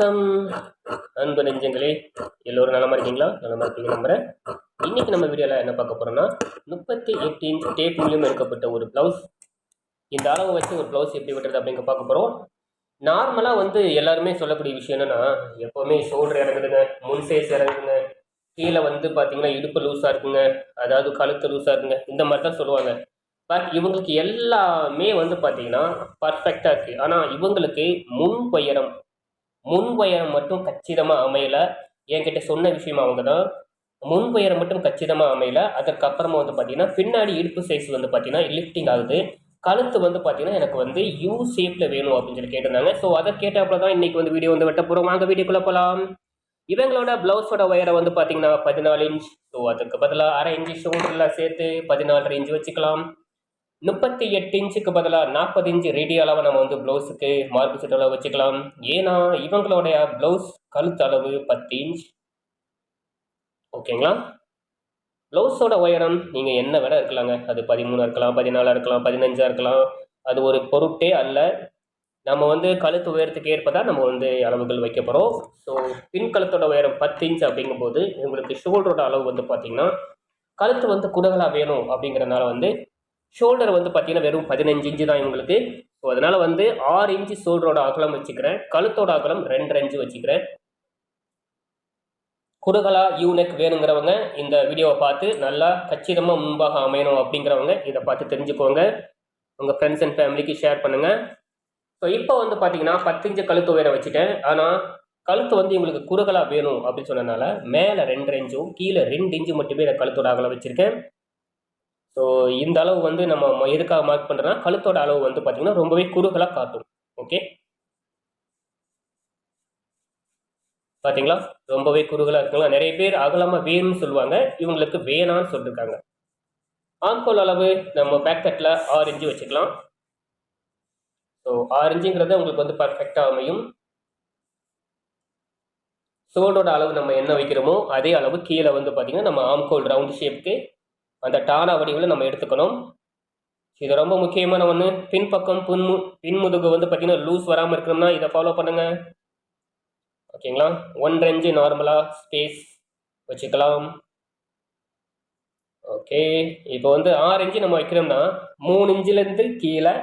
வணக்கம். அன்பு நெஞ்சங்களே எல்லோரும் நலமா இருக்கீங்களா? நலமா இருக்கீங்க நம்புறேன். இன்னைக்கு நம்ம வீடியோவில் என்ன பார்க்க போறோம்னா முப்பத்தி எட்டு இன்ச் டேப் மூலியம் எடுக்கப்பட்ட ஒரு ப்ளவுஸ் இந்த அளவு வச்சு ஒரு ப்ளவுஸ் எப்படி வெட்டுறது அப்படிங்க பார்க்க போகிறோம் நார்மலாக வந்து எல்லாருமே சொல்லக்கூடிய விஷயம் என்னன்னா எப்போவுமே ஷோல்டர் இறங்குதுங்க முன் சைஸ் இறங்குதுங்க. கீழே வந்து பார்த்தீங்கன்னா இடுப்பு லூஸாக இருக்குங்க அதாவது கழுத்து லூஸாக இருக்குங்க. இந்த மாதிரி தான் சொல்லுவாங்க. பட் இவங்களுக்கு எல்லாமே வந்து பார்த்தீங்கன்னா பர்ஃபெக்டாக இருக்குது ஆனால் இவங்களுக்கு முன் உயரம் முன் உயரம் மட்டும் கச்சிதமாக அமையல. என்கிட்ட சொன்ன விஷயம் அவங்க தான் முன் உயரம் மட்டும் கச்சிதமாக அமையல. அதற்கப்புறமா வந்து பார்த்தீங்கன்னா பின்னாடி இடுப்பு சைஸ் வந்து பார்த்தீங்கன்னா லிஃப்டிங் ஆகுது. கழுத்து வந்து பார்த்தீங்கன்னா எனக்கு வந்து யூ ஷேப்பில் வேணும் அப்படின்னு சொல்லி கேட்டிருந்தாங்க. ஸோ அதை கேட்டப்பல தான் இன்றைக்கி வந்து வீடியோ வந்து வெட்ட போகிறோம் வாங்க வீடியோக்குள்ளே போகலாம் இவங்களோட ப்ளவுஸோட ஒயரை வந்து பார்த்தீங்கன்னா பதினாலு இன்ச் ஸோ அதுக்கு பதிலாக அரை இன்ச்சு ஷோல்டரில் சேர்த்து பதினாலரை இன்ச்சு வச்சுக்கலாம். முப்பத்தி எட்டு இன்ச்சுக்கு பதிலாக நாற்பது இன்ச்சு ரேடியோ அளவை நம்ம வந்து ப்ளவுஸுக்கு மார்க் செட் அளவு வச்சுக்கலாம். ஏன்னா இவங்களுடைய ப்ளவுஸ் கழுத்து அளவு பத்து இன்ச். ஓகேங்களா ப்ளவுஸோட உயரம் நீங்கள் என்ன வேணால் இருக்கலாங்க. அது பதிமூணாக இருக்கலாம் பதினாலாக இருக்கலாம் பதினஞ்சாக இருக்கலாம். அது ஒரு பொருட்டே அல்ல. நம்ம வந்து கழுத்து உயரத்துக்கு ஏற்பதான் நம்ம வந்து அளவுகள் வைக்க போகிறோம் ஸோ பின் கழுத்தோட உயரம் பத்து இன்ச் அப்படிங்கும்போது உங்களுக்கு ஷோல்டரோட அளவு வந்து பார்த்திங்கன்னா கழுத்து வந்து குடகலாக வேணும் அப்படிங்கிறனால வந்து ஷோல்டர் வந்து பார்த்தீங்கன்னா வெறும் பதினஞ்சு இன்ச்சு தான் இவங்களுக்கு. ஸோ அதனால் வந்து ஆறு இன்ச்சு ஷோல்டரோட அகலம் வச்சுக்கிறேன். கழுத்தோட அகலம் ரெண்டரை இன்ச்சு வச்சுக்கிறேன். குடுகலா யூனெக் வேணுங்கிறவங்க இந்த வீடியோவை பார்த்து நல்லா கச்சிதமாக முன்பாக அமையணும் அப்படிங்கிறவங்க இதை பார்த்து தெரிஞ்சுக்கோங்க. உங்கள் ஃப்ரெண்ட்ஸ் அண்ட் ஃபேமிலிக்கு ஷேர் பண்ணுங்கள் ஸோ இப்போ வந்து பார்த்தீங்கன்னா பத்தஞ்சு கழுத்து உயரம் வச்சுட்டேன். ஆனால் கழுத்து வந்து இவங்களுக்கு குறுகலாக வேணும் அப்படின்னு சொன்னதுனால மேலே ரெண்டு இன்ச்சும் கீழே ரெண்டு இன்ச்சு மட்டுமே நான் கழுத்தோட அகலம் வச்சுருக்கேன். ஸோ இந்த அளவு வந்து நம்ம எதுக்காக மார்க் பண்ணுறோன்னா கழுத்தோட அளவு வந்து பார்த்திங்கன்னா ரொம்பவே குறுகலாக காட்டும். ஓகே பார்த்தீங்களா ரொம்பவே குறுகலாக இருக்குங்களா? நிறைய பேர் அகலமாக வேணும்னு சொல்லுவாங்க. இவங்களுக்கு வேணான்னு சொல்லியிருக்காங்க ஆம்கோல் அளவு நம்ம பேக்கெட்டில் ஆறு இன்ச்சு வச்சுக்கலாம். ஸோ ஆறு இன்ச்சுங்கிறது உங்களுக்கு வந்து பர்ஃபெக்டாக அமையும். சோல்டோட அளவு நம்ம என்ன வைக்கிறோமோ அதே அளவு கீழே வந்து பார்த்திங்கன்னா நம்ம ஆம்கோல் ரவுண்ட் ஷேப்புக்கு அந்த டானா வடிவில் நம்ம எடுத்துக்கணும். இது ரொம்ப முக்கியமான ஒன்று பின்பக்கம் பின்மு பின்முதுகு வந்து பார்த்திங்கன்னா லூஸ் வராமல் இருக்கணும்னா இதை ஃபாலோ பண்ணுங்கள் ஓகேங்களா? ஒன்றரை இன்ச்சு நார்மலாக ஸ்பேஸ் வச்சுக்கலாம். ஓகே. இப்போ வந்து ஆறு இன்ச்சு நம்ம வைக்கிறோம்னா மூணு இன்ச்சிலேருந்து கீழே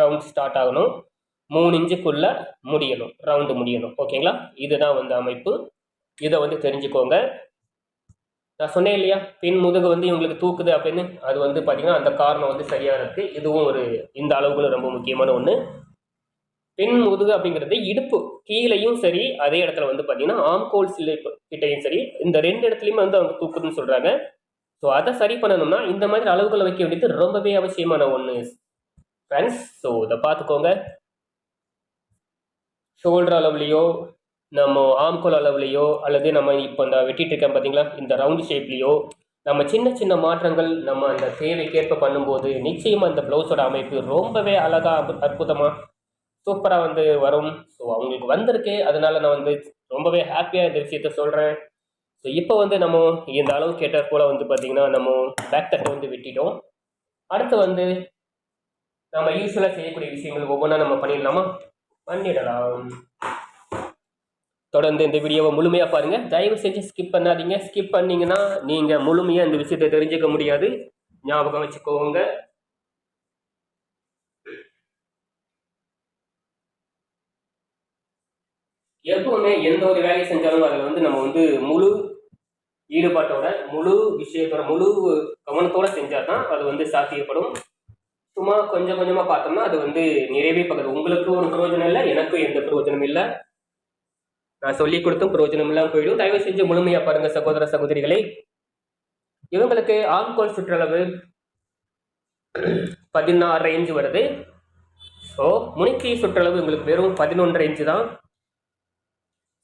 ரவுண்ட் ஸ்டார்ட் ஆகணும். மூணு இன்ச்சுக்குள்ளே முடியணும். ரவுண்டு முடியணும். ஓகேங்களா? இதுதான் வந்து அமைப்பு. இதை வந்து தெரிஞ்சுக்கோங்க. நான் சொன்னேன் இல்லையா? பின் முதுகு வந்து இவங்களுக்கு தூக்குது அப்படின்னு. அது வந்து பார்த்தீங்கன்னா அந்த காரணம் வந்து சரியாக இருக்குது இதுவும் ஒரு இந்த அளவுகளும் ரொம்ப முக்கியமான ஒன்று பின் முதுகு அப்படிங்கிறது இடுப்பு. கீழேயும் சரி அதே இடத்துல வந்து பார்த்தீங்கன்னா ஆம்கோல் சிலை கிட்டையும் சரி இந்த ரெண்டு இடத்துலையுமே வந்து அவங்க தூக்குதுன்னு சொல்கிறாங்க ஸோ அதை சரி பண்ணணும்னா இந்த மாதிரி அளவுகளை வைக்க வேண்டியது ரொம்பவே அவசியமான ஒன்று ஃப்ரெண்ட்ஸ் ஸோ இதை பார்த்துக்கோங்க. ஷோல்டர் அளவுலையோ நம்ம ஆம்கோல் அளவுலேயோ அல்லது நம்ம இப்போ இந்த வெட்டிட்டுருக்கேன் பார்த்தீங்களா இந்த ரவுண்ட் ஷேப்லேயோ நம்ம சின்ன சின்ன மாற்றங்கள் நம்ம அந்த தேவைக்கேற்ப பண்ணும்போது நிச்சயமாக இந்த ப்ளவுஸோட அமைப்பு ரொம்பவே அழகாக அற்புதமாக சூப்பராக வந்து வரும். ஸோ அவங்களுக்கு வந்திருக்கு. அதனால நான் வந்து ரொம்பவே ஹாப்பியாக இந்த விஷயத்த சொல்கிறேன் ஸோ இப்போ வந்து நம்ம இந்த அளவு கேட்டால் போல் வந்து பார்த்திங்கன்னா நம்ம பேக் தட்டை வந்து வெட்டிட்டோம். அடுத்து வந்து நம்ம யூஸ்ஃபுல்லாக செய்யக்கூடிய விஷயங்கள் ஒவ்வொன்றா நம்ம பண்ணிடலாமா? பண்ணிடலாம். தொடர்ந்து இந்த வீடியோவை முழுமையாக பாருங்கள் தயவு செஞ்சு ஸ்கிப் பண்ணாதீங்க. ஸ்கிப் பண்ணிங்கன்னா நீங்கள் முழுமையாக இந்த விஷயத்தை தெரிஞ்சுக்க முடியாது. ஞாபகம் வச்சுக்கோங்க. எப்பவுமே எந்த ஒரு வேலையை செஞ்சாலும் அதில் வந்து நம்ம வந்து முழு ஈடுபாட்டோட முழு விஷயத்தோட முழு கவனத்தோட செஞ்சால் தான் அது வந்து சாத்தியப்படும். சும்மா கொஞ்சம் கொஞ்சமாக பார்த்தோம்னா அது வந்து நிறைவே பார்க்குது உங்களுக்கும் ஒரு பிரயோஜனம் இல்லை எனக்கும் எந்த பிரயோஜனமும் இல்லை. சொல்லி கொடுத்தும் பிரயோஜனம் இல்லாமல் போயிடும். தயவு செஞ்சு முழுமையாக பாருங்க சகோதர சகோதரிகளை. இவங்களுக்கு ஆம்கோல் சுற்றளவு பதினாறு இன்ச்சு வருது. ஸோ முனிக்கை சுற்றளவு உங்களுக்கு வெறும் பதினொன்றரை இன்ச்சு தான்.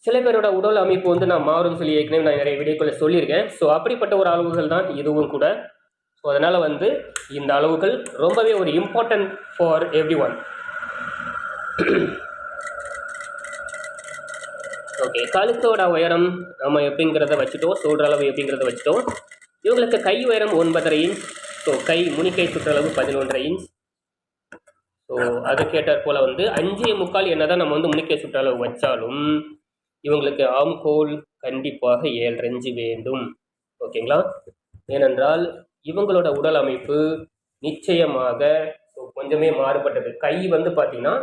சில பேரோட உடல் அமைப்பு வந்து நான் மாறும் சொல்லி ஏற்கனவே நான் நிறைய வீடியோக்களை சொல்லியிருக்கேன். ஸோ அப்படிப்பட்ட ஒரு அளவுகள் தான் இதுவும் கூட. ஸோ அதனால் வந்து இந்த அளவுகள் ரொம்பவே ஒரு important for every one okay கழுத்தோட உயரம் நம்ம எப்படிங்கிறத வச்சுட்டோம் ஷோல்டர் அளவு எப்படிங்கிறத வச்சுட்டோம். இவங்களுக்கு கை உயரம் ஒன்பதரை இன்ச் ஸோ கை முனிக்கை சுற்றளவு பதினொன்றரை இன்ச் ஸோ அதுக்கேற்ற கேட்டார் போல் வந்து அஞ்சே முக்கால் என்னதான் நம்ம வந்து முனிக்கை சுற்றளவு வச்சாலும் இவங்களுக்கு ஆம்கோல் கண்டிப்பாக ஏழு ரெஞ்சு வேண்டும் ஓகேங்களா ஏனென்றால் இவங்களோட உடல் அமைப்பு நிச்சயமாக ஸோ கொஞ்சமே மாறுபட்டது. கை வந்து பார்த்தீங்கன்னா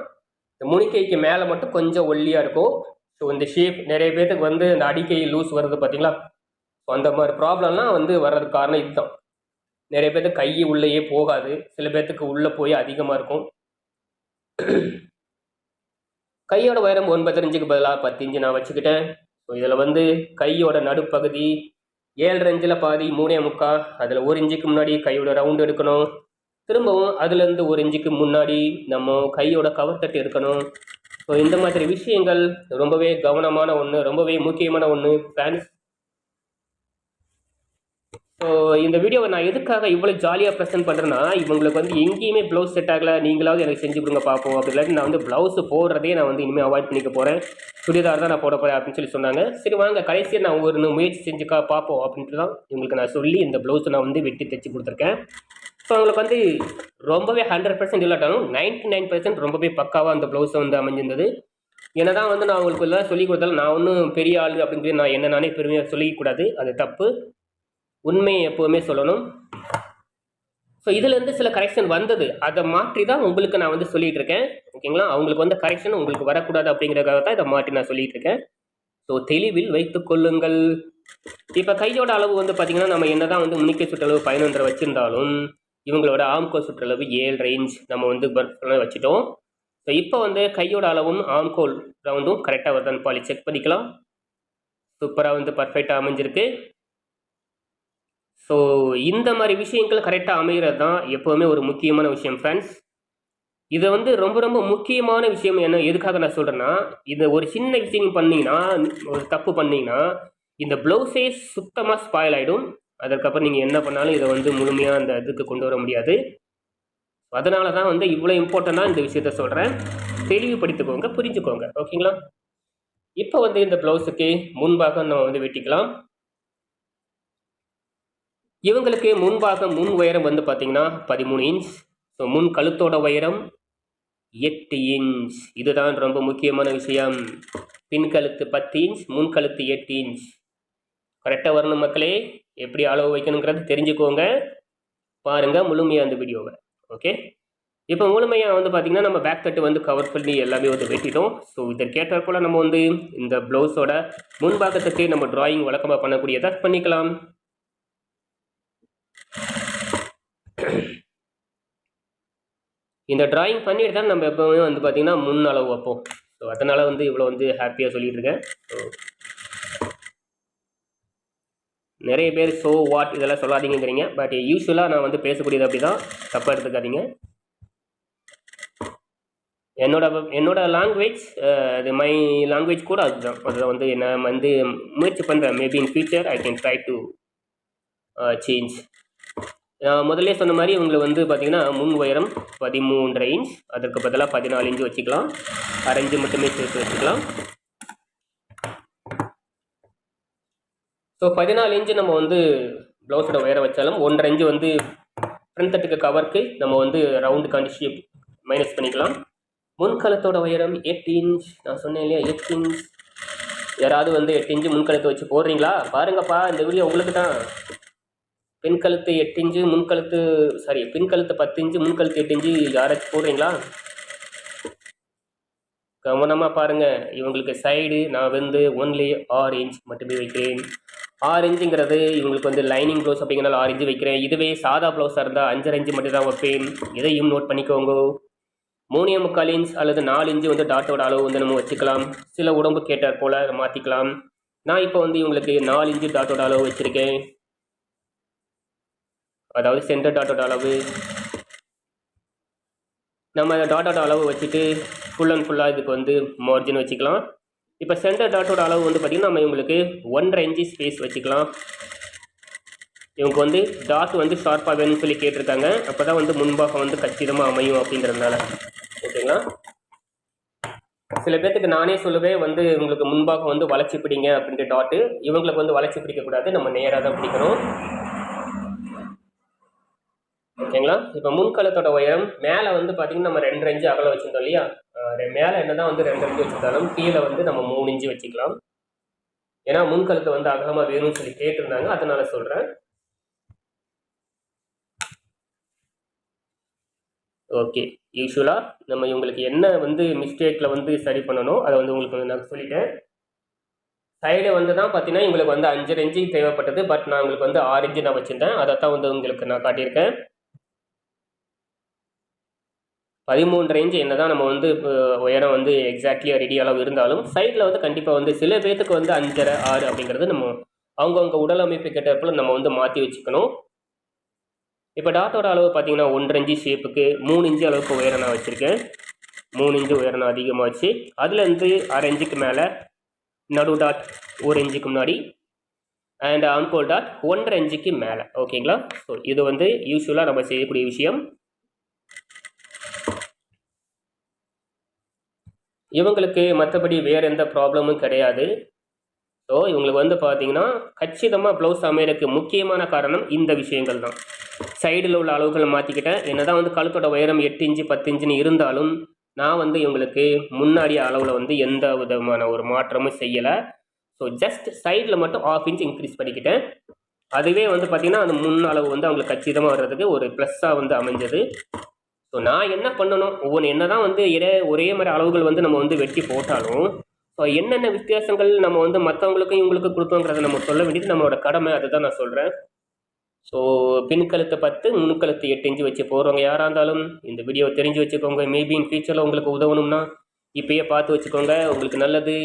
இந்த முனிக்கைக்கு மேலே மட்டும் கொஞ்சம் ஒல்லியாக இருக்கும் ஸோ இந்த ஷேப் நிறைய பேர்த்துக்கு வந்து இந்த அடிக்கை லூஸ் வருது பார்த்தீங்களா? ஸோ அந்த மாதிரி ப்ராப்ளம்லாம் வந்து வர்றதுக்கு காரணம் இதுதான். நிறைய பேர்த்துக்கு கை உள்ளேயே போகாது. சில பேர்த்துக்கு உள்ளே போய் அதிகமாக இருக்கும். கையோட உயரம் ஒன்பத்தஞ்சுக்கு பதிலாக பத்து இஞ்சு நான் வச்சுக்கிட்டேன். ஸோ இதில் வந்து கையோட நடுப்பகுதி ஏழு இஞ்சில் பாதி மூணே முக்கா. அதில் ஒரு இஞ்சுக்கு முன்னாடி கையோட ரவுண்டு எடுக்கணும். திரும்பவும் அதுலேருந்து ஒரு இஞ்சுக்கு முன்னாடி நம்ம கையோட கவர் தட்டு எடுக்கணும். ஸோ இந்த மாதிரி விஷயங்கள் ரொம்பவே கவனமான ஒன்று ரொம்பவே முக்கியமான ஒன்று ஃபேன்ஸ் ஸோ இந்த வீடியோவை நான் எதுக்காக இவ்வளோ ஜாலியாக ப்ரெசென்ட் பண்ணுறேன்னா இவங்களுக்கு வந்து எங்கேயுமே ப்ளவுஸ் செட் ஆகலை. நீங்களாவது எனக்கு செஞ்சு கொடுங்க பார்ப்போம் அப்படி இல்லாட்டி நான் வந்து ப்ளவுஸ் போடுறதே நான் வந்து இனிமேல் அவாய்ட் பண்ணிக்க போகிறேன் சுடிதார் தான் நான் போட போகிறேன் அப்படின்னு சொல்லி சொன்னாங்க. சரி வாங்க. கடைசியாக நான் ஒரு முயற்சி செஞ்சுக்கா பார்ப்போம் அப்படின்ட்டு தான் இவங்களுக்கு நான் சொல்லி இந்த ப்ளவுஸை நான் வந்து வெட்டி தைச்சி கொடுத்துருக்கேன். ஸோ அவங்களுக்கு வந்து ரொம்பவே ஹண்ட்ரட் பர்சன்ட் இல்லாட்டாலும் நைன்ட்டி நைன் பர்சன்ட் ரொம்பவே பக்காவாக அந்த ப்ளவுஸை வந்து அமைஞ்சிருந்தது. என்ன தான் வந்து நான் உங்களுக்கு எல்லாம் சொல்லி கொடுத்தாலும் நான் ஒன்றும் பெரிய ஆள் அப்படின்னு நான் என்ன நானே பெருமையாக சொல்லிக்கூடாது அது தப்பு. உண்மையை எப்போவுமே சொல்லணும். ஸோ இதுலேருந்து சில கரெக்ஷன் வந்தது. அதை மாற்றி தான் உங்களுக்கு நான் வந்து சொல்லிகிட்டு இருக்கேன். ஓகேங்களா அவங்களுக்கு வந்து கரெக்ஷன் உங்களுக்கு வரக்கூடாது அப்படிங்கிறதுக்காக தான் இதை மாற்றி நான் சொல்லிகிட்டு இருக்கேன். ஸோ தெளிவில் வைத்துக் கொள்ளுங்கள். இப்போ கையோட அளவு வந்து பார்த்திங்கன்னா நம்ம என்ன தான் வந்து முன்னிக்க சுற்றளவு பதினொன்றரை வச்சுருந்தாலும் இவங்களோட ஆம்கோ சுற்றளவு ஏழு ரேஞ்ச் நம்ம வந்து பர்ஃப் வச்சுட்டோம். ஸோ இப்போ வந்து கையோட அளவும் ஆம்கோல் ரவுண்டும் கரெக்டாக வருதான்னு பாலி செக் பண்ணிக்கலாம். சூப்பராக வந்து பர்ஃபெக்டாக அமைஞ்சிருக்கு. ஸோ இந்த மாதிரி விஷயங்கள் கரெக்டாக அமைகிறது தான் எப்போவுமே ஒரு முக்கியமான விஷயம் ஃப்ரெண்ட்ஸ் இதை வந்து ரொம்ப ரொம்ப முக்கியமான விஷயம் என்ன எதுக்காக நான் சொல்கிறேன்னா இதை ஒரு சின்ன விஷயம் பண்ணீங்கன்னா ஒரு தப்பு பண்ணிங்கன்னா இந்த ப்ளவுஸே சுத்தமாக ஸ்பாயில் ஆகிடும் அதற்கப்புறம் நீங்கள் என்ன பண்ணாலும் இதை வந்து முழுமையாக அந்த இதுக்கு கொண்டு வர முடியாது. அதனால தான் வந்து இவ்வளோ இம்பார்ட்டண்ட்டாக இந்த விஷயத்த சொல்கிறேன் தெளிவுபடுத்திக்கோங்க புரிஞ்சுக்கோங்க. ஓகேங்களா? இப்போ வந்து இந்த ப்ளவுஸுக்கு முன்பாக நம்ம வந்து வெட்டிக்கலாம். இவங்களுக்கு முன்பாக முன் உயரம் வந்து பார்த்தீங்கன்னா பதிமூணு இன்ச் ஸோ முன் கழுத்தோட உயரம் எட்டு இன்ச் இதுதான் ரொம்ப முக்கியமான விஷயம். பின்கழுத்து பத்து இன்ச் முன் கழுத்து எட்டு இன்ச் கரெக்டாக வரணும் மக்களே. எப்படி அளவு வைக்கணுங்கிறது தெரிஞ்சுக்கோங்க. பாருங்கள் முழுமையாக அந்த வீடியோவை. ஓகே இப்போ முழுமையாக வந்து பார்த்திங்கன்னா நம்ம பேக் தட்டு வந்து கவர் பண்ணி எல்லாமே வந்து வெட்டிட்டோம். ஸோ இதை போல் நம்ம வந்து இந்த ப்ளவுஸோட முன்பாகத்துக்கு நம்ம ட்ராயிங் வழக்கமாக பண்ணக்கூடியதாக பண்ணிக்கலாம். இந்த ட்ராயிங் பண்ணிட்டு தான் நம்ம எப்போவுமே வந்து பார்த்திங்கன்னா முன் அளவு வைப்போம். ஸோ அதனால் வந்து இவ்வளோ வந்து ஹாப்பியாக சொல்லிகிட்டு இருக்கேன். ஸோ நிறைய பேர் ஸோ வாட் இதெல்லாம் சொல்லாதீங்கிறீங்க பட் யூஸ்வலாக நான் வந்து பேசக்கூடியது அப்படி தான் தப்பாக எடுத்துக்காதீங்க. என்னோட என்னோட லாங்குவேஜ் அது மை லாங்குவேஜ் கூட அதுதான். அதில் வந்து நான் வந்து முயற்சி பண்ணுறேன் maybe in future I can try to change முதல்ல சொன்ன மாதிரி உங்களுக்கு வந்து பார்த்திங்கன்னா முன் உயரம் பதிமூன்றரை இன்ச் அதற்கு பதிலாக பதினாலு இன்ச்சு வச்சுக்கலாம். அரைஞ்சு மட்டுமே சேர்த்து வச்சுக்கலாம். ஸோ பதினாலு இன்ச்சு நம்ம வந்து ப்ளவுஸோட உயரம் வச்சாலும் ஒன்றரை இன்ச்சு வந்து ஃப்ரண்ட் தட்டுக்கு கவருக்கு நம்ம வந்து ரவுண்டு காண்டி ஷேப் மைனஸ் பண்ணிக்கலாம். முன்கலத்தோட உயரம் எட்டு இன்ச் நான் சொன்னேன் இல்லையா எட்டு இன்ச் யாராவது வந்து எட்டு இன்ச்சு முன்கலத்தை வச்சு போடுறீங்களா? பாருங்கப்பா இந்த வீடியோ உங்களுக்கு தான். பெண் கழுத்து எட்டு இன்ச்சு முன்கழுத்து சாரி பெண் கழுத்து பத்து இன்ச்சு முன்கழுத்து எட்டு இன்ச்சு யாராச்சும் போடுறீங்களா? கவனமாக பாருங்கள் இவங்களுக்கு சைடு நான் வந்து ஒன்லி ஆறு இன்ச் மட்டுமே வைக்கிறேன். ஆறு இவங்களுக்கு வந்து லைனிங் ப்ளவுஸ் அப்படிங்கிறனால ஆரஞ்சு வைக்கிறேன். இதுவே சாதா ப்ளவுஸாக இருந்தால் அஞ்சரை இன்ச்சு மட்டும் தான் வைப்பேன் இதையும் நோட் பண்ணிக்கோங்க. மூணே முக்கால் இன்ச் அல்லது நாலு இன்ச்சு வந்து டாட்டோட அளவு வந்து நம்ம வச்சுக்கலாம். சில உடம்பு கேட்டார் போல் மாற்றிக்கலாம் நான் இப்போ வந்து இவங்களுக்கு நாலு இன்ச்சு டாட்டோட அளவு வச்சுருக்கேன். அதாவது சென்டர் டாட்டோட அளவு. நம்ம டாட்டோட அளவு வச்சுட்டு ஃபுல் அண்ட் ஃபுல்லாக இதுக்கு வந்து மார்ஜின் வச்சுக்கலாம். இப்போ சென்டர் டாட்டோட அளவு வந்து பார்த்திங்கன்னா நம்ம இவங்களுக்கு ஒன்றரை இன்ச்சு ஸ்பேஸ் வச்சுக்கலாம். இவங்க வந்து டாட் வந்து ஷார்ப்பாக வேணும்னு சொல்லி கேட்டிருக்காங்க. அப்போ தான் வந்து முன்பாக வந்து கச்சிதமாக அமையும் அப்படின்றதுனால ஓகேங்களா சில பேர்த்துக்கு நானே சொல்லுவேன் வந்து இவங்களுக்கு முன்பாக வந்து வளைச்சி பிடிங்க அப்படின்ற டாட்டு இவங்களுக்கு வந்து வளைச்சி பிடிக்கக்கூடாது. நம்ம நேராக தான் பிடிக்கணும். ஓகேங்களா? இப்போ முன்கலத்தோட உயரம் மேலே வந்து பார்த்தீங்கன்னா நம்ம ரெண்டு இன்ச்சு அகலம் வச்சுருந்தோம் இல்லையா? மேலே என்ன தான் வந்து ரெண்டு இன்ச்சு வச்சுருந்தாலும் கீழே வந்து நம்ம மூணு இன்ச்சு வச்சுக்கலாம். ஏன்னா முன்கலத்தை வந்து அகலமாக வேணும்னு சொல்லி கேட்டிருந்தாங்க. அதனால சொல்கிறேன் ஓகே. யூஸ்வலாக நம்ம இவங்களுக்கு என்ன வந்து மிஸ்டேக்கில் வந்து சரி பண்ணணும் அதை வந்து உங்களுக்கு வந்து நான் சொல்லிட்டேன். சைடு வந்து தான் பார்த்தீங்கன்னா எங்களுக்கு வந்து அஞ்சரை இன்ச்சு தேவைப்பட்டது. பட் நான் உங்களுக்கு வந்து ஆறு இன்ச்சு நான் வச்சுருந்தேன். அதை தான் வந்து உங்களுக்கு நான் காட்டியிருக்கேன். பதிமூன்று இன்ச்சு என்ன தான் நம்ம வந்து இப்போ உயரம் வந்து எக்ஸாக்ட்லியாக ரெடி அளவு இருந்தாலும் சைடில் வந்து கண்டிப்பாக வந்து சில பேர்த்துக்கு வந்து அஞ்சரை ஆறு அப்படிங்கிறது நம்ம அவங்கவுங்க உடல் அமைப்பு கேட்டப்பில் நம்ம வந்து மாற்றி வச்சுக்கணும். இப்போ டாட்டோட அளவு பார்த்தீங்கன்னா ஒன்றரை இன்ச்சு ஷேப்புக்கு மூணு இன்ச்சு அளவுக்கு உயரம் நான் வச்சுருக்கேன். மூணு இன்ச்சு உயரம் நான் அதிகமாக வச்சு அதுலேருந்து அரை இன்ச்சுக்கு மேலே நடு டாட் ஒரு இன்ச்சுக்கு முன்னாடி அண்ட் ஆம்கோல் டாட் ஒன்றரை இன்ச்சுக்கு மேலே. ஓகேங்களா ஸோ இது வந்து யூஸ்வலாக நம்ம செய்யக்கூடிய விஷயம். இவங்களுக்கு மற்றபடி வேறு எந்த ப்ராப்ளமும் கிடையாது. ஸோ இவங்களுக்கு வந்து பார்த்தீங்கன்னா கச்சிதமாக ப்ளவுஸ் அமையறதுக்கு முக்கியமான காரணம் இந்த விஷயங்கள் தான். சைடில் உள்ள அளவுகளை மாற்றிக்கிட்டேன் என்ன தான் வந்து கழுத்தோட உயரம் எட்டு இன்ச்சு பத்து இன்ச்சுன்னு இருந்தாலும் நான் வந்து இவங்களுக்கு முன்னாடி அளவில் வந்து எந்த விதமான ஒரு மாற்றமும் செய்யலை. ஸோ ஜஸ்ட் சைடில் மட்டும் ஆஃப் இன்ச் இன்க்ரீஸ் பண்ணிக்கிட்டேன். அதுவே வந்து பார்த்திங்கன்னா அந்த முன் அளவு வந்து அவங்களுக்கு கச்சிதமாக வர்றதுக்கு ஒரு ப்ளஸ்ஸாக வந்து அமைஞ்சது. ஸோ நான் என்ன பண்ணணும்? ஒவ்வொன்று என்ன தான் வந்து இரே ஒரே மாதிரி அளவுகள் வந்து நம்ம வந்து வெட்டி போட்டாலும் ஸோ என்னென்ன வித்தியாசங்கள் நம்ம வந்து மற்றவங்களுக்கும் இவங்களுக்கும் கொடுத்தோங்கிறத நம்ம சொல்ல வேண்டியது நம்மளோட கடமை. அதை தான் நான் சொல்கிறேன் ஸோ பின்கழுத்து பத்து முன்கழுத்து எட்டு இன்ச்சு வச்சு போகிறவங்க யாராக இருந்தாலும் இந்த வீடியோ தெரிஞ்சு வச்சுக்கோங்க. மேபி இன் ஃபியூச்சரில் உங்களுக்கு உதவணும்னா இப்பயே பார்த்து வச்சுக்கோங்க. உங்களுக்கு நல்லது.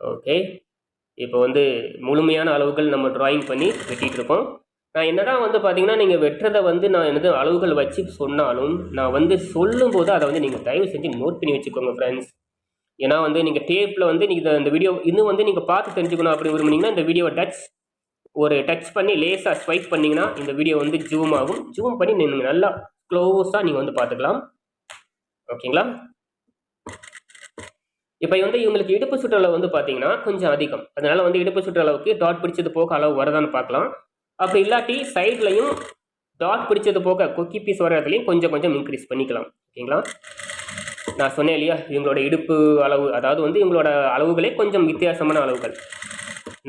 ஓகே இப்போ வந்து முழுமையான அளவுகள் நம்ம ட்ராயிங் பண்ணி வெட்டிகிட்டு இருக்கோம். நான் என்னதான் வந்து பார்த்தீங்கன்னா நீங்கள் வெட்டுறதை வந்து நான் என்னது அளவுகள் வச்சு சொன்னாலும் நான் வந்து சொல்லும்போது அதை வந்து நீங்கள் தயவு செஞ்சு நோட் பண்ணி வச்சுக்கோங்க ஃப்ரெண்ட்ஸ் ஏன்னா வந்து நீங்கள் டேப்பில் வந்து நீங்கள் இந்த வீடியோ இன்னும் வந்து நீங்கள் பார்த்து தெரிஞ்சுக்கணும் அப்படி விரும்புனீங்கன்னா இந்த வீடியோவை டச் ஒரு டச் பண்ணி லேசாக ஸ்வைப் பண்ணிங்கன்னா இந்த வீடியோ வந்து ஜூம் ஆகும். ஜூம் பண்ணி நீங்கள் நல்லா க்ளோஸாக நீங்கள் வந்து பார்த்துக்கலாம். ஓகேங்களா? இப்போ வந்து இவங்களுக்கு இடுப்பு சுற்றளவு வந்து பார்த்தீங்கன்னா கொஞ்சம் அதிகம். அதனால் வந்து இடுப்பு சுற்றளவுக்கு டாட் பிடிச்சது போக அளவு வரதான்னு பார்க்கலாம். அப்படி இல்லாட்டி சைட்லையும் டாட் பிடிச்சது போக கொக்கி பீஸ் வர இடத்துலையும் கொஞ்சம் கொஞ்சம் இன்க்ரீஸ் பண்ணிக்கலாம். ஓகேங்களா? நான் சொன்னேன் இல்லையா? இவங்களோட இடுப்பு அளவு அதாவது வந்து இவங்களோட அளவுகளே கொஞ்சம் வித்தியாசமான அளவுகள்.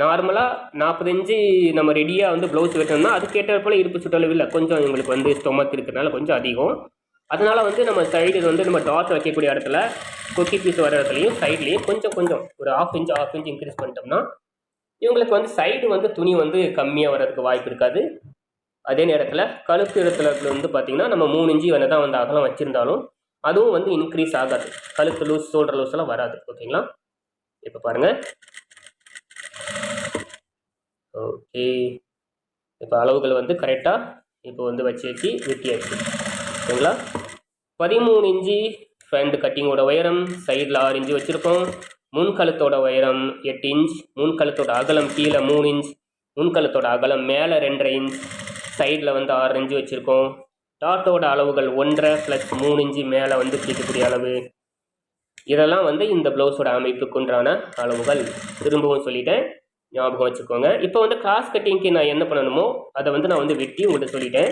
நார்மலாக நாற்பத்தஞ்சு நம்ம ரெடியாக வந்து ப்ளவுஸ் வெட்டணும்னா அதுக்கேற்ற போல் இடுப்பு சுற்றளவு இல்லை. கொஞ்சம் இவங்களுக்கு வந்து ஸ்டொமக் இருக்கிறதுனால கொஞ்சம் அதிகம். அதனால் வந்து நம்ம சைடு வந்து நம்ம டாட் வைக்கக்கூடிய இடத்துல கொக்கி பீஸ் வர இடத்துலையும் சைட்லேயும் கொஞ்சம் கொஞ்சம் ஒரு half inch half inch increase பண்ணிட்டோம்னா இவங்களுக்கு வந்து சைடு வந்து துணி வந்து கம்மியாக வர்றதுக்கு வாய்ப்பு இருக்காது. அதே நேரத்தில் கழுத்து இடத்துல வந்து பார்த்திங்கன்னா நம்ம மூணு இஞ்சி வந்து தான் வந்து அகலம் வச்சுருந்தாலும் அதுவும் வந்து இன்க்ரீஸ் ஆகாது. கழுத்து லூஸ் ஷோல்டர் லூஸ் எல்லாம் வராது. ஓகேங்களா இப்போ பாருங்கள் ஓகே இப்போ அளவுகள் வந்து கரெக்டாக இப்போ வந்து வச்சு வச்சு வெட்டியாச்சு. ஓகேங்களா பதிமூணு இன்ச்சு ஃப்ரண்ட் கட்டிங்கோட உயரம் சைடில் ஆறு இன்ச்சு வச்சுருக்கோம். முன்கழுத்தோட உயரம் எட்டு இன்ச் முன்கழுத்தோட அகலம் கீழே மூணு இன்ச் முன்கழுத்தோட அகலம் மேலே ரெண்டரை இன்ச் சைடில் வந்து ஆறு இன்ச்சு வச்சுருக்கோம். டாட்டோட அளவுகள் ஒன்றரை ப்ளஸ் மூணு இன்ச்சு மேலே வந்து பிடிக்கக்கூடிய அளவு. இதெல்லாம் வந்து இந்த ப்ளவுஸோட அமைப்புக்குன்றான அளவுகள். திரும்பவும் சொல்லிட்டேன் ஞாபகம் வச்சுக்கோங்க. இப்போ வந்து கிராஸ் கட்டிங்க்கு நான் என்ன பண்ணணுமோ அதை வந்து நான் வந்து வெட்டி உங்கள்கிட்ட சொல்லிட்டேன்.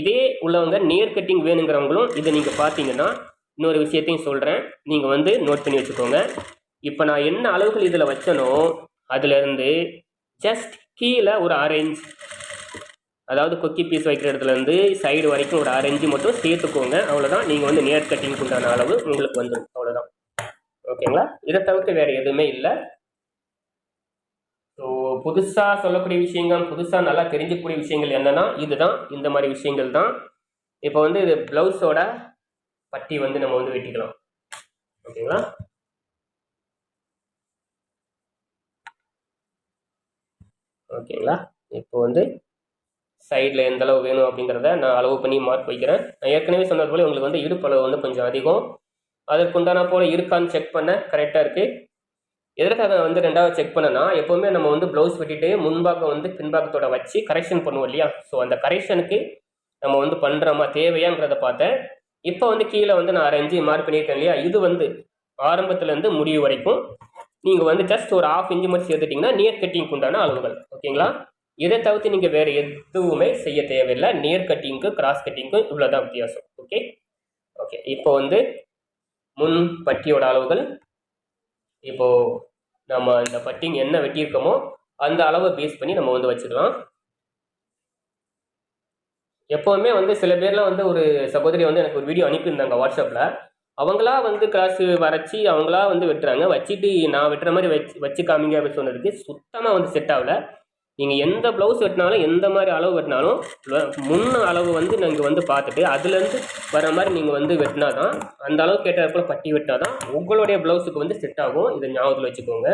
இதே உள்ளவங்க நேர் கட்டிங் வேணுங்கிறவங்களும் இதை நீங்கள் பார்த்தீங்கன்னா இன்னொரு விஷயத்தையும் சொல்கிறேன் நீங்கள் வந்து நோட் பண்ணி வச்சுக்கோங்க. இப்போ நான் என்ன அளவுகள் இதில் வச்சனோ அதுலேருந்து ஜஸ்ட் கீழே ஒரு ஆரேஞ்ச் அதாவது கொக்கி பீஸ் வைக்கிற இடத்துலேருந்து சைடு வரைக்கும் ஒரு ஆரேஞ்சு மட்டும் சேர்த்துக்கோங்க. அவ்வளோதான் நீங்கள் வந்து நேர் கட்டிங்க்கு உண்டான அளவு உங்களுக்கு வந்துடும் அவ்வளோதான் ஓகேங்களா இதை தவிர்த்து வேறு எதுவுமே இல்லை. ஸோ புதுசாக சொல்லக்கூடிய விஷயங்கள் புதுசாக நல்லா தெரிஞ்சக்கூடிய விஷயங்கள் என்னென்னா இதுதான். இந்த மாதிரி விஷயங்கள் தான். இப்போ வந்து இது ப்ளவுஸோட பட்டி வந்து நம்ம வந்து வெட்டிக்கலாம். ஓகேங்களா ஓகேங்களா? இப்போ வந்து சைடில் எந்த அளவு வேணும் அப்படிங்கிறத நான் அளவு பண்ணி மார்க் வைக்கிறேன். நான் ஏற்கனவே சொன்னது போல் உங்களுக்கு வந்து இடுப்பு அளவு வந்து கொஞ்சம் அதிகம். அதற்குண்டான போல் இருக்கான்னு செக் பண்ண கரெக்டாக இருக்குது எதற்காக வந்து ரெண்டாவது செக் பண்ணனா எப்போவுமே நம்ம வந்து ப்ளவுஸ் வெட்டிட்டு முன்பாகம் வந்து பின்பாகத்தோட வச்சு கரெக்ஷன் பண்ணுவோம் இல்லையா? ஸோ அந்த கரெக்ஷனுக்கு நம்ம வந்து பண்ணுறோமா தேவையாங்கிறத பார்த்தேன். இப்போ வந்து கீழே வந்து நான் அரைஞ்சு மார்க் பண்ணியிருக்கேன் இல்லையா? இது வந்து ஆரம்பத்துலேருந்து முடிவு வரைக்கும் நீங்கள் வந்து ஜஸ்ட் ஒரு ஆஃப் இன்ச்சு மட்டும் சேர்த்துட்டிங்கன்னா நியர் கட்டிங்க்கு உண்டான அளவுகள் ஓகேங்களா? இதை தவிர்த்து நீங்கள் வேறு எதுவுமே செய்ய தேவையில்லை. நேர் கட்டிங்க்கு கிராஸ் கட்டிங்க்கும் இவ்வளோதான் வித்தியாசம் ஓகே? ஓகே இப்போ வந்து முன் பட்டியோட அளவுகள். இப்போ நம்ம இந்த பட்டிங் என்ன வெட்டியிருக்கோமோ அந்த அளவை பேஸ் பண்ணி நம்ம வந்து வச்சுக்கலாம் எப்போவுமே வந்து சில பேர்லாம் வந்து ஒரு சகோதரி வந்து எனக்கு ஒரு வீடியோ அனுப்பியிருந்தாங்க வாட்ஸ்அப்பில் அவங்களா வந்து கிளாஸு வரைச்சி அவங்களா வந்து வெட்டுறாங்க. வச்சுட்டு நான் வெட்டுற மாதிரி வச்சு வச்சு காமிங்க அப்படின்னு சொன்னதுக்கு சுத்தமாக வந்து செட் ஆகல. நீங்கள் எந்த ப்ளவுஸ் வெட்டினாலும் எந்த மாதிரி அளவு வெட்டினாலும் முன்ன அளவு வந்து நீங்கள் வந்து பார்த்துட்டு அதுலேருந்து வர மாதிரி நீங்கள் வந்து வெட்டினா தான் அந்த அளவு கேட்டப்போ பட்டி வெட்டினா தான் உங்களுடைய ப்ளவுஸுக்கு வந்து செட் ஆகும். இதை ஞாபகத்தில் வச்சுக்கோங்க.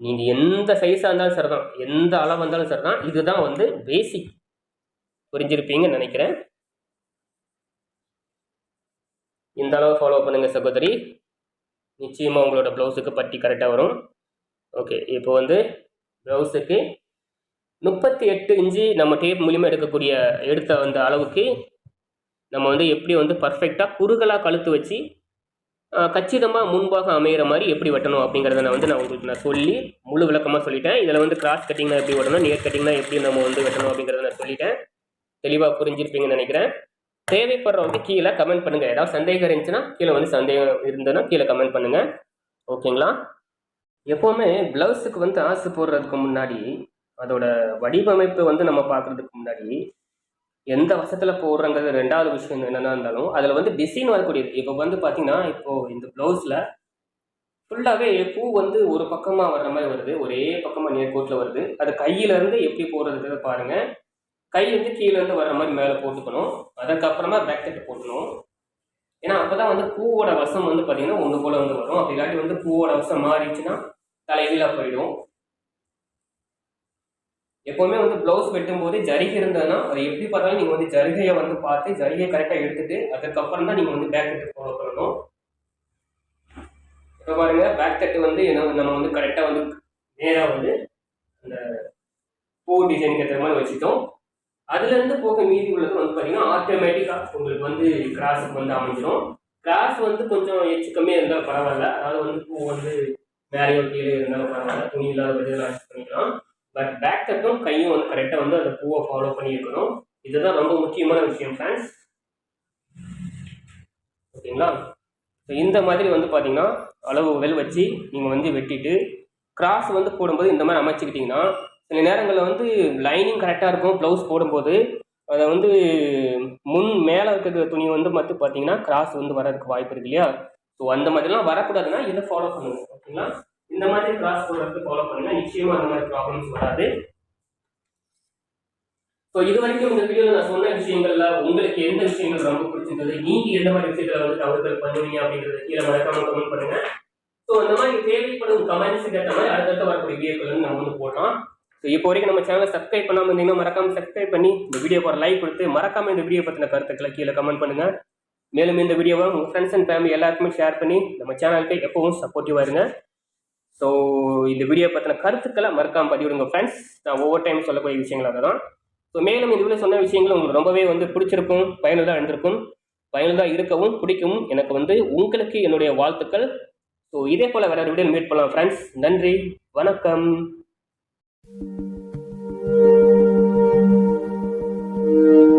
நீங்கள் எந்த சைஸாக இருந்தாலும் சரி தான் எந்த அளவு இருந்தாலும் சரி தான் இதுதான் வந்து பேசிக் புரிஞ்சிருப்பீங்கன்னு நினைக்கிறேன். இந்த அளவு ஃபாலோ பண்ணுங்கள் சகோதரி. நிச்சயமாக உங்களோட ப்ளவுஸுக்கு பட்டி கரெக்டாக வரும். ஓகே இப்போ வந்து ப்ளவுஸுக்கு முப்பத்தி எட்டு இன்ச்சு நம்ம டேப் மூலியமாக எடுக்கக்கூடிய எடுத்த அந்த அளவுக்கு நம்ம வந்து எப்படி வந்து பர்ஃபெக்டாக குறுகலாக கழுத்து வச்சு கச்சிதமாக முன்பாக அமையிற மாதிரி எப்படி வெட்டணும் அப்படிங்கிறத நான் வந்து நான் உங்களுக்கு நான் சொல்லி முழு விளக்கமாக சொல்லிட்டேன். இதில் வந்து கிராஸ் கட்டிங்னா எப்படி வெட்டணும் நியர் கட்டிங்னா எப்படி நம்ம வந்து வெட்டணும் அப்படிங்கிறத நான் சொல்லிட்டேன். தெளிவாக புரிஞ்சிருப்பீங்கன்னு நினைக்கிறேன். தேவைப்படுறவங்க கீழே கமெண்ட் பண்ணுங்கள் ஏதாவது சந்தேகம் இருந்துச்சுன்னா கீழே வந்து சந்தேகம் இருந்ததுன்னா கீழே கமெண்ட் பண்ணுங்கள் ஓகேங்களா எப்போவுமே ப்ளவுஸுக்கு வந்து ஆசை போடுறதுக்கு முன்னாடி அதோட வடிவமைப்பு வந்து நம்ம பார்க்குறதுக்கு முன்னாடி எந்த வசத்தில் போடுறங்கிறது ரெண்டாவது விஷயம் என்னென்னா இருந்தாலும் அதில் வந்து டிசைன் வரக்கூடியது. இப்போ வந்து பார்த்தீங்கன்னா இப்போது இந்த ப்ளவுஸில் ஃபுல்லாகவே பூ வந்து ஒரு பக்கமாக வர்ற மாதிரி வருது. ஒரே பக்கமாக நேர்கோட்டில் வருது. அது கையிலேருந்து எப்படி போடுறதுங்கிறத பாருங்கள் கை வந்து கீழே இருந்து வர்ற மாதிரி மேலே போட்டுக்கணும். அதுக்கப்புறமா பேக் தட்டு போட்டணும் ஏன்னா அப்போ தான் வந்து பூவோட வசம் வந்து பார்த்தீங்கன்னா ஒன்று போல் வந்து வரும். அப்படி இல்லாட்டி வந்து பூவோட வசம் மாறிடுச்சுன்னா தலைகீழாக போயிடும். எப்போவுமே வந்து ப்ளவுஸ் வெட்டும்போது ஜரிகை இருந்ததுன்னா அதை எப்படி பார்த்தாலும் நீங்கள் வந்து ஜரிகையை வந்து பார்த்து ஜரிகையை கரெக்டாக எடுத்துட்டு அதுக்கப்புறம் தான் நீங்கள் வந்து பேக் தட்டு ஃபாலோ பண்ணணும். இப்போ பாருங்கள் பேக் தட்டு வந்து என்ன நம்ம வந்து கரெக்டாக வந்து நேராக வந்து அந்த பூ டிசைனுக்கு ஏற்ற மாதிரி வச்சுட்டோம். அதுலேருந்து போக மீதி உள்ளது வந்து பார்த்தீங்கன்னா ஆட்டோமேட்டிக்காக உங்களுக்கு வந்து கிராஸுக்கு வந்து அமைஞ்சிடும் கிராஸ் வந்து கொஞ்சம் எச்சு கம்மியாக இருந்தாலும் பரவாயில்ல. அதாவது வந்து பூ வந்து மேலேயோ கீழே இருந்தாலும் பரவாயில்ல. துணி இல்லாத இதெல்லாம் பண்ணிக்கலாம். பட் பேக் கட்டும் கையும் வந்து கரெக்டாக வந்து அந்த பூவை ஃபாலோ பண்ணியிருக்கணும். இதுதான் ரொம்ப முக்கியமான விஷயம் ஃப்ரெண்ட்ஸ் ஓகேங்களா? ஸோ இந்த மாதிரி வந்து பார்த்தீங்கன்னா அளவுகள் வச்சு நீங்கள் வந்து வெட்டிட்டு கிராஸ் வந்து போடும்போது இந்த மாதிரி அமைச்சிக்கிட்டிங்கன்னா சில நேரங்களில் வந்து லைனிங் கரெக்டாக இருக்கும் ப்ளவுஸ் போடும்போது. அதை வந்து முன் மேலே இருக்கிற துணி வந்து மட்டும் பார்த்தீங்கன்னா கிராஸ் வந்து வரதுக்கு வாய்ப்பு இருக்கு இல்லையா? ஸோ அந்த மாதிரிலாம் வரக்கூடாதுன்னா இதை ஃபாலோ பண்ணுங்க ஓகேங்களா இந்த மாதிரி கிராஸ் போடுறதுக்கு ஃபாலோ பண்ணுங்க. நிச்சயமாக அந்த மாதிரி ப்ராப்ளம்ஸ் வராது. ஸோ இது வரைக்கும் இந்த வீடியோவில் நான் சொன்ன விஷயங்கள்ல உங்களுக்கு எந்த விஷயங்கள் ரொம்ப பிடிச்சிருந்தது? நீங்க எந்த மாதிரி விஷயத்துல வந்து தவறுதல் பண்ணுவீங்க அப்படின்றத கீழே மறக்காம கமெண்ட் பண்ணுங்க. ஸோ அந்த மாதிரி தேவைப்படும் கமெண்ட்ஸுக்கு ஏற்ற மாதிரி அடுத்தடுத்த வரக்கூடிய வீடியோக்கள் வந்து நம்ம வந்து போடலாம். ஸோ இப்போ வரைக்கும் நம்ம சேனலை சப்ஸ்கிரைப் பண்ணாமல் இருந்தீங்கன்னா மறக்காம சப்ஸ்கிரைப் பண்ணி இந்த வீடியோ போகிற லைக் கொடுத்து மறக்காம இந்த வீடியோ பற்றின கருத்துக்களை கீழே கமெண்ட் பண்ணுங்க. மேலும் இந்த வீடியோவை உங்கள் ஃப்ரெண்ட்ஸ் அண்ட் ஃபேமிலி எல்லாருக்குமே ஷேர் பண்ணி நம்ம சேனலுக்கு எப்பவும் சப்போர்ட்டிவாக இருங்க. ஸோ இந்த வீடியோ பற்றின கருத்துக்களை மறக்காமல் பதிவிடுங்க ஃப்ரெண்ட்ஸ் நான் ஒவ்வொரு டைம் சொல்லக்கூடிய விஷயங்களாக தான் ஸோ மேலும் இந்த சொன்ன விஷயங்கள் உங்களுக்கு ரொம்பவே வந்து பிடிச்சிருக்கும் பயனுள்ளதாக இருந்திருக்கும் பயனுள்ளதாக இருக்கவும் பிடிக்கும். எனக்கு வந்து உங்களுக்கு என்னுடைய வாழ்த்துக்கள். ஸோ இதே போல் வேறு வீடியோ மீட் பண்ணலாம் ஃப்ரெண்ட்ஸ் நன்றி வணக்கம். thank you